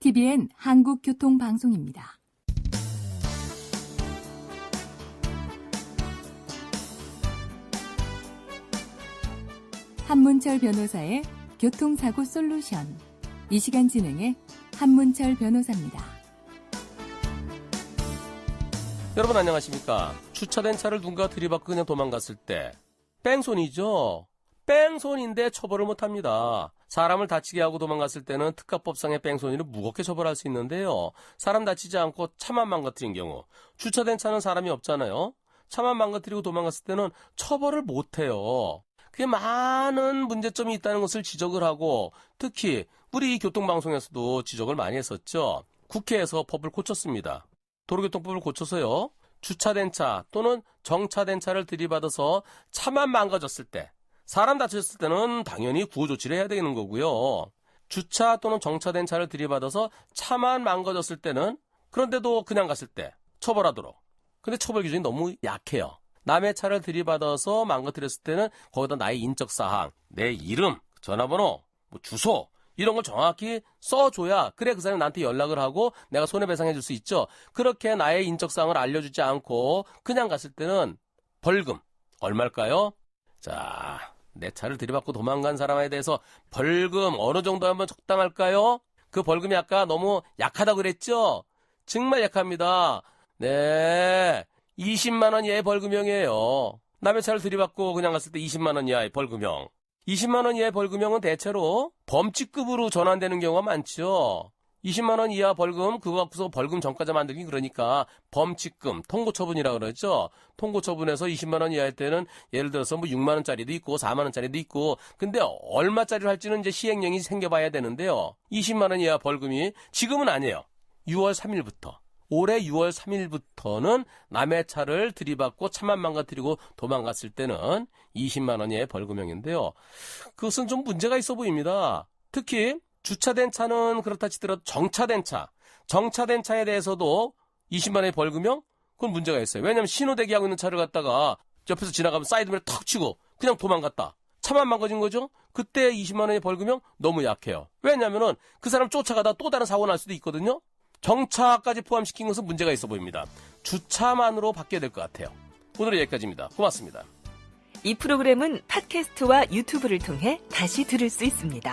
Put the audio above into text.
TBN 한국교통방송입니다. 한문철 변호사의 교통사고 솔루션. 이 시간 진행의 한문철 변호사입니다. 여러분 안녕하십니까? 주차된 차를 누군가 들이받고 그냥 도망갔을 때 뺑손이죠. 뺑손인데 처벌을 못합니다. 사람을 다치게 하고 도망갔을 때는 특가법상의 뺑손이를 무겁게 처벌할 수 있는데요. 사람 다치지 않고 차만 망가뜨린 경우 주차된 차는 사람이 없잖아요. 차만 망가뜨리고 도망갔을 때는 처벌을 못해요. 그게 많은 문제점이 있다는 것을 지적을 하고 특히 우리 교통방송에서도 지적을 많이 했었죠. 국회에서 법을 고쳤습니다. 도로교통법을 고쳐서요. 주차된 차 또는 정차된 차를 들이받아서 차만 망가졌을 때 사람 다쳤을 때는 당연히 구호 조치를 해야 되는 거고요. 주차 또는 정차된 차를 들이받아서 차만 망가졌을 때는 그런데도 그냥 갔을 때 처벌하도록. 근데 처벌 기준이 너무 약해요. 남의 차를 들이받아서 망가뜨렸을 때는 거기다 나의 인적 사항, 내 이름, 전화번호, 뭐 주소 이런 걸 정확히 써줘야 그래 그 사람이 나한테 연락을 하고 내가 손해배상해 줄 수 있죠. 그렇게 나의 인적 사항을 알려주지 않고 그냥 갔을 때는 벌금 얼마일까요? 자, 내 차를 들이받고 도망간 사람에 대해서 벌금 어느 정도 하면 적당할까요? 그 벌금이 아까 너무 약하다고 그랬죠? 정말 약합니다. 네. 20만 원 이하의 벌금형이에요. 남의 차를 들이받고 그냥 갔을 때 20만 원 이하의 벌금형. 20만 원 이하의 벌금형은 대체로 범칙급으로 전환되는 경우가 많죠. 20만 원 이하 벌금 그거 갖고서 벌금 전과자 만들기 그러니까 범칙금 통고 처분이라 그러죠. 통고 처분에서 20만 원 이하일 때는 예를 들어서 뭐 6만 원짜리도 있고 4만 원짜리도 있고 근데 얼마짜리를 할지는 이제 시행령이 생겨봐야 되는데요. 20만 원 이하 벌금이 지금은 아니에요. 6월 3일부터 올해 6월 3일부터는 남의 차를 들이받고 차만 망가뜨리고 도망갔을 때는 20만 원의 벌금형인데요. 그것은 좀 문제가 있어 보입니다. 특히 주차된 차는 그렇다 치더라도 정차된 차, 정차된 차에 대해서도 20만 원의 벌금형? 그건 문제가 있어요. 왜냐하면 신호 대기하고 있는 차를 갖다가 옆에서 지나가면 사이드미러 턱 치고 그냥 도망갔다. 차만 망가진 거죠? 그때 20만 원의 벌금형 너무 약해요. 왜냐면은 그 사람 쫓아가다 또 다른 사고 날 수도 있거든요. 정차까지 포함시킨 것은 문제가 있어 보입니다. 주차만으로 바뀌어야 될 것 같아요. 오늘은 여기까지입니다. 고맙습니다. 이 프로그램은 팟캐스트와 유튜브를 통해 다시 들을 수 있습니다.